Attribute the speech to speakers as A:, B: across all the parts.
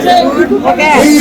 A: He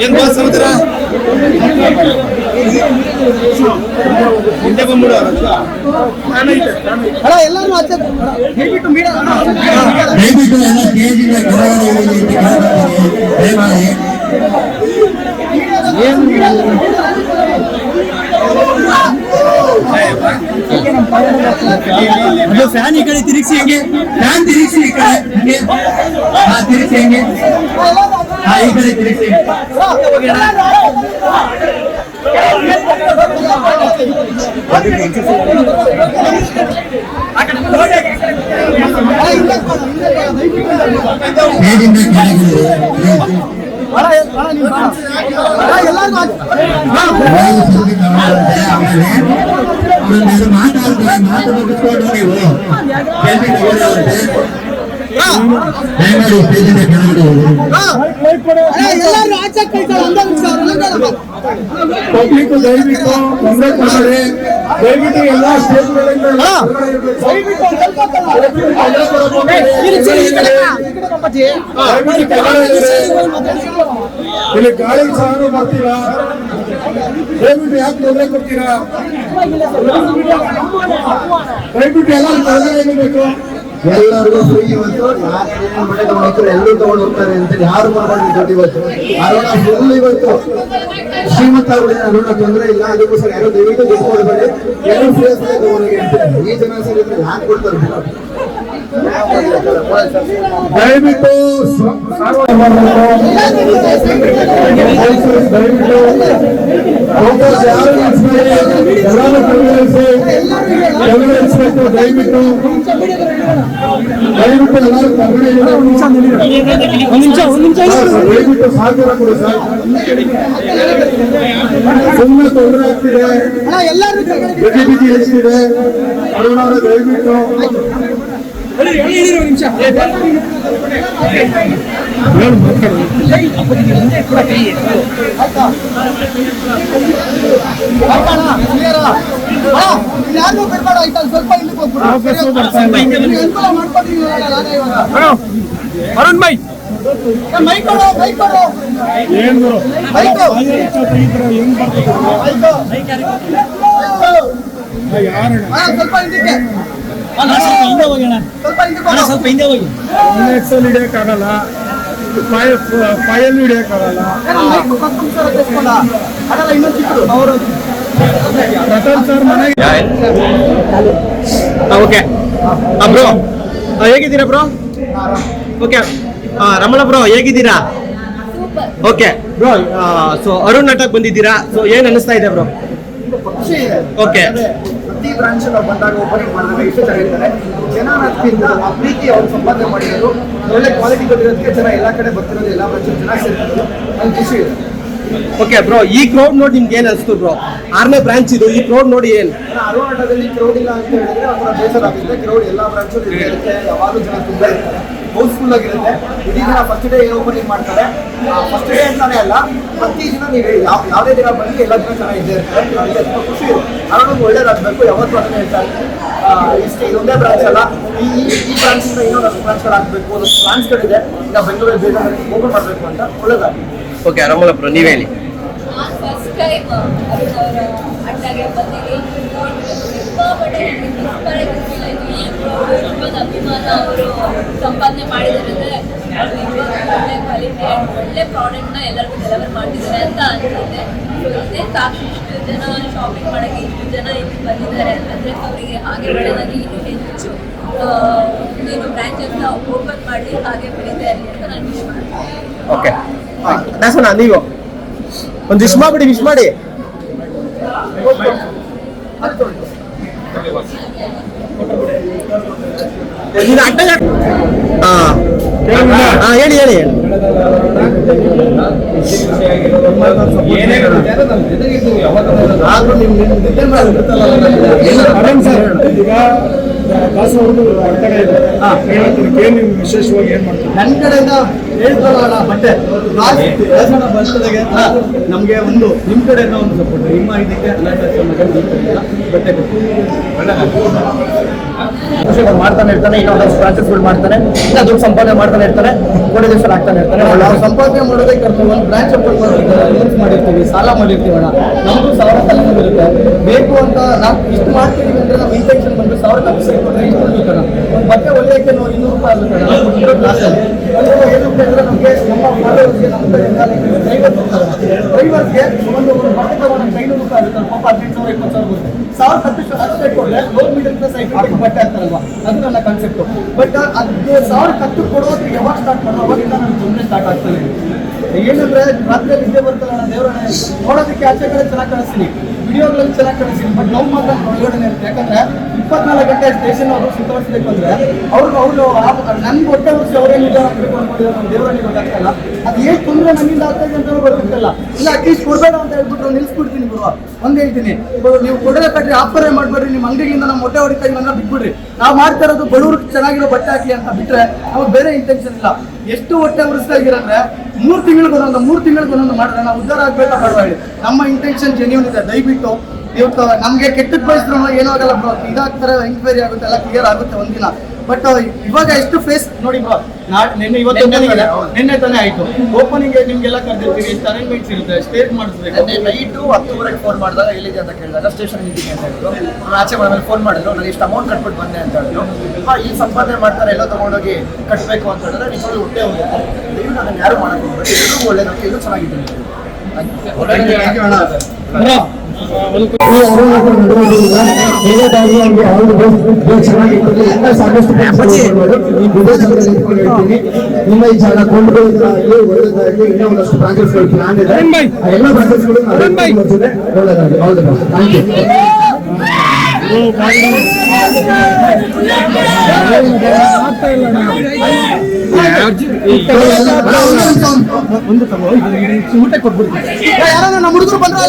B: ಏನ್ boss ಸಮಾಚಾರ ಹಿಂದೆ ಬಂದ್ಬಿಡು
A: ಅಣ್ಣ ಎಲ್ಲರೂ ಆಚೆ ದಯವಿಟ್ಟು ಮೀಡಿಯಾ
C: ದಯವಿಟ್ಟು ಎಲ್ಲ ಸ್ಟೇಜಿಂದ ಕೆಳಗಡೆ ಇಳಿರಿ ಅಂತ ಕೇಳ್ಕೊಳ್ತೀನಿ. ದಯಮಾಡಿ ಅದು ಫ್ಯಾನ್ ಈ ಕಡೆ ತಿರುಗಿಸಿ ಹೆಂಗೆ ಫ್ಯಾನ್ ತಿರುಗಿಸಿ ಈ ಕಡೆ ಹಂಗೆ ಹಾ ತಿರುಗಿಸಿ ಹೆಂಗೆ ಹಾ ಈ ಕಡೆ ತಿರುಗಿಸಿ ಸ್ಟೇಜಿಂದ ದಯಮಾಡಿ ಸ್ಟೇಜಿಂದ ಕೆಳಗಡೆ
D: ಪಬ್ಲಿಕ್ ದಯವಿಟ್ಟು ತೊಂದರೆ ಕೊಡಬೇಡಿ ದಯವಿಟ್ಟು ಎಲ್ಲಾ ಇಲ್ಲಿ ಗಾಳಿ ಸಹ ಬರ್ತೀರಾ? ದಯವಿಟ್ಟು ಯಾಕೆ ತೊಂದರೆ ಕೊಡ್ತೀರಾ? ದಯವಿಟ್ಟು ಎಲ್ಲ ತೊಂದರೆ ಇರಬೇಕು
C: ಎಲ್ಲರಿಗೂ ಫ್ರೀ ಇವತ್ತು. ಹೋಗ್ತಾರೆ ಎಲ್ಲರೂ ತಗೊಂಡು ಹೋಗ್ತಾರೆ ಅಂತ ಯಾರು ಮಾಡಬಾರ್ದು ದುಡ್ಡು ಇವತ್ತು ಅರುಣ ಫುಲ್ ಇವತ್ತು? ಶ್ರೀಮಂತ ಅರುಣ ತೊಂದರೆ ಇಲ್ಲ ಅದಕ್ಕೋಸ್ಕರ ಯಾರು ದಯವಿಟ್ಟು ದುಡ್ಡು ಎಲ್ಲರೂ ಫ್ರೀ ಅಂತ ಈ ಜನ ಸೇರಿದ್ರೆ ಯಾಕೆ ಕೊಡ್ತಾರೆ?
D: ದಯವಿಟ್ಟು ದಯವಿಟ್ಟು ಎಲ್ಲರೂ ದಯವಿಟ್ಟು ದಯವಿಟ್ಟು ಎಲ್ಲರೂ
A: ನಿಮಿಷ ನಿಮಿಷ
D: ದಯವಿಟ್ಟು ಸಹಕಾರ ಕೊಡಿ ಸರ್. ಸುಮ್ಮನೆ ತೊಂದರೆ ಆಗ್ತಿದೆ.
A: ಅಣ್ಣ ಎಲ್ಲರೂ ಕೆಳಗಡೆ
D: ಬಿಸಿ ಬಿಸಿ ಹೆಚ್ಚಿದೆ. ಅರುಣ ಅವರೇ ದಯವಿಟ್ಟು.
A: ಯಾರು ಬಿಡ್ಬೇಡ ಆಯ್ತಾ ಸ್ವಲ್ಪ ಹೋಗ್ಬಿಡು. ಅನುಕೂಲ
D: ಅರುಣ್ ಬೈ
A: ಮೈಕ್ ಕೊಡು ಮೈಕ್ ಕೊಡು.
D: ಏನು
A: ಮೈಕ್
D: ಹೆಂಗ್ ಬರ್ತದೆ
A: ಮೈಕ್ ಸ್ವಲ್ಪ ಹಿಂದಕ್ಕೆ. ಸ್ವಲ್ಪ ಹಿಂದಕ್ಕೆ ಹೋಗು.
D: ನೆಕ್ಸಲ್ ಹಿಡಿಯಕ್ಕಾಗಲ್ಲ. ಪಾಯ ಪಾಯಲ್ಲಿ ಹಿಡಿಯಕ್ಕಾಗಲ್ಲ?
A: ಅದಲ್ಲ ಇನ್ನೊಂದು ಚಿಕ್ಕದು. ಅವರು
D: ಪ್ರತಾಪ್ ಸರ್ ಮನೆಗೆ
B: ಓಕೆ ಬ್ರೋ ಹೇಗಿದ್ದೀರಾ ಬ್ರೋ ಓಕೆ ರಮಣ ಬ್ರೋ ಹೇಗಿದ್ದೀರಾ? ಓಕೆ ಬ್ರೋ ಸೊ ಅರುಣ್ ನಟಕ್ ಬಂದಿದ್ದೀರಾ? ಸೊ ಏನ್ ಅನಿಸ್ತಾ ಇದೆ ಬ್ರೋ
A: ಖುಷಿ
B: ಓಕೆ
C: ಪ್ರತಿ ಬ್ರಾಂಚ್ ನಾವು ಬಂದಾಗ ಓಪನಿಂಗ್ ಮಾಡಿದಾಗ ಎಷ್ಟು ಚೆನ್ನಾಗಿರ್ತಾರೆ ಜನ ಅದಕ್ಕಿಂತ ಆ ಪ್ರೀತಿ ಅವ್ರು ಸಂಪಾದನೆ ಮಾಡಿರೋದು ಒಳ್ಳೆ ಕ್ವಾಲಿಟಿ ಬಂದಿರೋದಕ್ಕೆ ಜನ ಎಲ್ಲ ಕಡೆ ಬರ್ತಿರೋದು ಎಲ್ಲ ಬ್ರಾಂಚ್ ಚೆನ್ನಾಗಿ ಸೇರ್ತಿರೋದು ನಂಗೆ ಖುಷಿ ಇದೆ.
B: ಓಕೆ ಬ್ರೋ ಈ ಕ್ರೌಡ್ ನೋಡಿ ನಿಮ್ಗೆ ಏನ್ ಅನಿಸ್ತು ಬ್ರೋ ಆರನೇ ಬ್ರಾಂಚ್ ಇದು ಈ ಕ್ರೌಡ್ ನೋಡಿ ಏನ್?
C: ಅರುಣಾಟದಲ್ಲಿ ಕ್ರೌಡ್ ಇಲ್ಲ ಅಂತ ಹೇಳಿದ್ರೆ ಒಂಥರ ಬೇಸರ ಆಗುತ್ತೆ. ಕ್ರೌಡ್ ಎಲ್ಲ ಬ್ರಾಂಚಲ್ಲಿ ಇರುತ್ತೆ ಯಾವಾಗಲೂ ಜನ ತುಂಬ ಇರ್ತಾರೆ. ಹೌಸ್ಫುಲ್ ಆಗಿರುತ್ತೆ. ಇಡೀ ದಿನ ಫಸ್ಟ್ ಡೇ ಏನು ಓಪನಿಂಗ್ ಮಾಡ್ತಾರೆ. ಫಸ್ಟ್ ಡೇ ಅಂತಾನೆ ಅಲ್ಲ ಪ್ರತಿ ದಿನ ನೀವು ಯಾವ ಯಾವುದೇ ದಿನ ಬಂದು ಎಲ್ಲ ದಿನ ಚೆನ್ನಾಗಿದೆ ಇರ್ತಾರೆ. ನನಗೆ ತುಂಬ ಖುಷಿ ಇದೆ. ಅರುಣ್ ಒಳ್ಳೇದಾಗಬೇಕು ಯಾವತ್ತೂ ಅದನ್ನೇ ಹೇಳ್ತಾರೆ ಇಷ್ಟೇ ಇದೊಂದೇ ಬ್ರಾಂಚ್ ಅಲ್ಲ. ಈ ಈ- ಬ್ರಾಂಚಿಂದ ಇನ್ನೊಂದು ಬ್ರಾಂಚ್ಗಳಾಗಬೇಕು ಒಂದಷ್ಟು ಬ್ರಾಂಚ್ಗಳಿದೆ ಈಗ ಬೆಂಗಳೂರಲ್ಲಿ ಬೇಗ ಓಪನ್ ಮಾಡಬೇಕು ಅಂತ ಒಳ್ಳೇದಾಗಲಿ.
B: ಓಕೆ ಆರಾಮಲ್ಲ ಬ್ರೋ, ನೀವ್ ಹೇಳಿ.
E: ಫಸ್ಟ್ ಟೈಮ್ ಅವರ ಅವರು ಮಾಡಿದ್ದಾರೆ ಒಳ್ಳೆ ಪ್ರಾಡಕ್ಟ್ನ ಅಂತ ಅನ್ಸುತ್ತೆ ಸೊ ಇದೇ ಸಾಕ್ಷಿ ಇಷ್ಟು ಜನ ಶಾಪಿಂಗ್ ಮಾಡೋಕ್ಕೆ ಇಷ್ಟು ಜನ ಇಲ್ಲಿ ಬಂದಿದ್ದಾರೆ ಅಂತಂದ್ರೆ ಅವರಿಗೆ ಹಾಗೆ ಒಳ್ಳೆಯದಾಗಿ ಇನ್ನೂ ಹೆಚ್ಚು ನೀನು ಏನು ಬ್ರಾಂಚಸ್ನ ಓಪನ್ ಮಾಡಿ ಹಾಗೆ ಅಂತ ನಾನು
B: ಓಕೆ. ದಾಸಣ್ಣ ನೀವು ಒಂದು ವಿಶ್ ಮಾಡಿ ವಿಶ್ ಮಾಡಿ. ಇದು ಅಡ್ಡ ಹಾ. ಹಾ ಹೇಳಿ ಹೇಳಿ ಹೇಳಿ.
D: ಈಗ ಹೊರಗಡೆ ಇದೆ ವಿಶೇಷವಾಗಿ ಏನ್ ಮಾಡ್ತಾರೆ?
C: ನನ್ ಕಡೆಯಿಂದ ಬಟ್ಟೆ. ಬರ್ತಡೆಗೆ ನಮ್ಗೆ ಒಂದು ನಿಮ್ ಕಡೆ ಒಂದು ಸಪೋರ್ಟ್ ನಿಮ್ಮ ಇದಕ್ಕೆ ಬಟ್ಟೆ ಕೊಟ್ಟು ಮಾಡ್ತಾನೆ ಇರ್ತಾನೆ ಇನ್ನೊಂದು ಪ್ರಾಜೆಕ್ಟ್ಗಳು ಮಾಡ್ತಾನೆ. ಇನ್ನ ದುಡ್ಡು ಸಂಪಾದನೆ ಮಾಡ್ತಾನೆ ಇರ್ತಾನೆ ಕೋಟೇಶ್ವರ ಆಗ್ತಾನೆ ಇರ್ತಾನೆ. ನಾವು ಸಂಪಾದನೆ ಮಾಡೋದಕ್ಕೆ ಕರ್ತೀವಿ ಒಂದು ಬ್ರಾಂಚ್ ಓಪನ್ ಮಾಡಿರ್ತೀವಿ ಮಾಡಿರ್ತೀವಿ ಸಾಲ ಮಾಡಿರ್ತೀವಿ ಅಣ್ಣ. ನಮಗೂ ಸಾವಿರ ತಲೆ ಇರುತ್ತೆ ಬೇಕು ಅಂತ ನಾವು ಇಷ್ಟು ಮಾಡ್ತೀವಿ ಅಂದ್ರೆ ನಾವು ಇನ್ಫೆಕ್ಷನ್ ಬಂದು ಸಾವಿರ ತಲೆ ಕೊಟ್ಟರೆ ಇಷ್ಟು ಬಟ್ಟೆ ಒಳ್ಳೆಯಕ್ಕೆ ನಾವು ಇನ್ನೂರು ರೂಪಾಯಿ ಆಗುತ್ತೆ ನಮಗೆ ನಮ್ಮ ಡ್ರೈವರ್ಗೆ ಒಂದು ಒಂದು ಬಟ್ಟೆ ತಗೊಂಡು ಆಗುತ್ತೆ ಪಾಪ ಹದಿನೆಂಟು ಸಾವಿರ ಇಪ್ಪತ್ತು ಸಾವಿರ ಬರುತ್ತೆ ಸಾವಿರ ಹತ್ತು ಇಟ್ಕೊಂಡ್ರೆ ಲೋನ್ ಕ್ಲಾಸ್ ಐಟಿ ಬಟ್ಟೆ ಅದು ನನ್ನ ಕಾನ್ಸೆಪ್ಟ್ ಬಟ್ ಅದು ಸಾವಿರ ಹತ್ತು ಕೊಡೋದು ಯಾವಾಗ ಸ್ಟಾರ್ಟ್ ಮಾಡೋ ಅವಾಗಿಂದ ನನ್ನ ತೊಂದರೆ ಸ್ಟಾರ್ಟ್ ಆಗ್ತದೆ ಏನಂದ್ರೆ ರಾತ್ರಿಯಲ್ಲಿ ನಿದ್ದೆ ಬರ್ತಲ್ಲ ದೇವರನ್ನ ದೇವರ, ನೋಡೋದಕ್ಕೆ ಆಚೆ ಕಡೆ ಚೆನ್ನಾಗಿ ಕಾಣಿಸ್ತೀನಿ. ವಿಡಿಯೋಗಳಲ್ಲಿ ಚೆನ್ನಾಗಿ ಕಾಣಿಸ್ತೀನಿ ಬಟ್ ನಮ್ಮ ಮಾತ್ರ ಒಳಗಡೆ ಇರುತ್ತೆ. ಯಾಕಂದ್ರೆ ಇಪ್ಪತ್ನಾಲ್ಕು ಗಂಟೆ ಸ್ಟೇಷನ್ ಅವರು ಸುತ್ತರಿಸಬೇಕು ಅಂದ್ರೆ ಅವ್ರು ಅವರು ನನ್ಗೆ ಹೊಟ್ಟೆ ವರ್ಷ ಅವ್ರೇನು ಮಾಡಬೇಕು ಅನ್ಕೊಂಡಿದ್ದಾರೆ ನಮ್ಮ ದೇವರಲ್ಲಿ ಗೊತ್ತಾಗ್ತಲ್ಲ. ಅದು ಏನು ತೊಂದರೆ ನನ್ನಿಂದ ಆಗ್ತದೆ ಅಂತ ಗೊತ್ತಾಗ್ತಲ್ಲ. ಇಲ್ಲ ಅಟ್ಲೀಸ್ಟ್ ಕೊಡಬೇಡ ಅಂತ ಹೇಳ್ಬಿಟ್ಟು ನಿಲ್ಸ್ಬಿಡ್ತೀನಿ ಗುರು. ಒಂದ್ ಹೇಳ್ತೀನಿ. ನೀವು ಕೊಡದೆ ಕಟ್ರಿ ಆಫರೇ ಮಾಡ್ಬೇಡ್ರಿ. ನಿಮ್ಮ ಅಂಗಡಿಯಿಂದ ನಮ್ಮ ಹೊಟ್ಟೆ ಹೊಡಿತಾ ಇಲ್ಲ ಬಿಟ್ಬಿಡ್ರಿ. ನಾವು ಮಾಡ್ತಾ ಇರೋದು ಬಡವ್ರಿಗೆ ಚೆನ್ನಾಗಿರೋ ಬಟ್ಟೆ ಹಾಕಿ ಅಂತ ಬಿಟ್ರೆ ನಮಗೆ ಬೇರೆ ಇಂಟೆನ್ಷನ್ ಇಲ್ಲ. ಎಷ್ಟು ಹೊಟ್ಟೆ ಉರಿಸ್ತಾ ಇದ್ದೀರಂದ್ರೆ ಮೂರು ತಿಂಗಳಿಗೆ ಒಂದೊಂದು, ಮೂರು ತಿಂಗಳಿಗೆ ಒಂದೊಂದು ಮಾಡಿದ್ರೆ ನಾವು ಉದ್ದಾರ ಆಗ್ಬೇಕಾ ಬೇಡವಾ ನಮ್ಮ ಇಂಟೆನ್ಷನ್ ಜೆನ್ಯೂನ್ ಇದೆ. ದಯವಿಟ್ಟು ಇವತ್ತು ನಮಗೆ ಕೆಟ್ಟದ್ ಬಯಸಿದ್ರು ಏನೋ ಆಗಲ್ಲ ಬ್ರೋ ಇದಾಗ್ತಾರೆ ಎಂಕ್ವೈರಿ ಆಗುತ್ತೆ, ಎಲ್ಲ ಕ್ಲಿಯರ್ ಆಗುತ್ತೆ ಒಂದಿನ. ಬಟ್ ಇವಾಗ ಎಷ್ಟು ಫೇಸ್ ನೋಡಿ ಬ್ರೋ ನಾಟ್ ನಿನ್ನೆ ಇವತ್ತು. ನಿನ್ನೆ ತಾನೇ ಆಯ್ತು. ಓಪನಿಂಗ್ ನಿಮ್ಗೆಲ್ಲ ಕರೆದಿರ್ತೀವಿ. ಎಷ್ಟು ಅರೇಂಜ್ಮೆಂಟ್ಸ್ ಇರುತ್ತೆ. ಸ್ಟೇಟ್ ಮಾಡಿಸ್ಬೇಕು.
F: ನೈಟು ಹತ್ತುವರೆಗೆ ಫೋನ್ ಮಾಡಿದಾಗ ಎಲ್ಲಿದೆ ಅಂತ ಕೇಳಿದಾಗ ಸ್ಟೇಷನ್ ಇದ್ದೀನಿ ಅಂತ ಹೇಳಿದ್ರು. ನಾನು ಆಚೆ ಮೇಲೆ ಫೋನ್ ಮಾಡಿದ್ರು. ನಾನು ಇಷ್ಟು ಅಮೌಂಟ್ ಕಟ್ಬಿಟ್ಟು ಬಂದೆ ಅಂತ ಹೇಳಿದ್ರು. ಈ ಸಂಪಾದನೆ ಮಾಡ್ತಾರೆ. ಎಲ್ಲ ತಗೊಂಡೋಗಿ ಕಟ್ಟಬೇಕು ಅಂತ ಹೇಳಿದ್ರೆ ನಿಜವಾಗ್ಲೂ ಹೊಟ್ಟೆ ಹೋಗುತ್ತೆ. ದಯವಿಟ್ಟು ನಾನು ಯಾರು ಮಾಡೋದು ಎಲ್ಲರೂ ಒಳ್ಳೇದಕ್ಕೆ
D: ಎಲ್ಲ ಸಾಕಷ್ಟು ಕೆಲಸ ಮಾಡ್ಬೋದು. ಈ ವಿದೇಶದಲ್ಲಿ ನಿಂತ್ಕೊಂಡು ಹೇಳ್ತೀನಿ ನಿಮ್ಮ ಈ ಜಾಗ ಕೊಂಡ್ಕೊಳ್ಳೋದಾಗಲಿ ಒಳ್ಳೇದಾಗಲಿ ಇನ್ನೂ ಒಂದಷ್ಟು ಬ್ರಾಂಚಸ್ಗಳು ಪ್ಲಾನ್ ಇದೆ ಆ ಎಲ್ಲ ಬ್ರಾಂಚಸ್ಗಳು ಒಳ್ಳೇದಾಗಲಿ all the best thank you
C: ಒಂದು ತಗೋ ಊಟ ಕೊಟ್ಬಿಡ್ತೀನಿ ಯಾರಾದ್ರೂ ನಮ್ಮ ಹುಡುಗರು ಬಂದ್ರೆ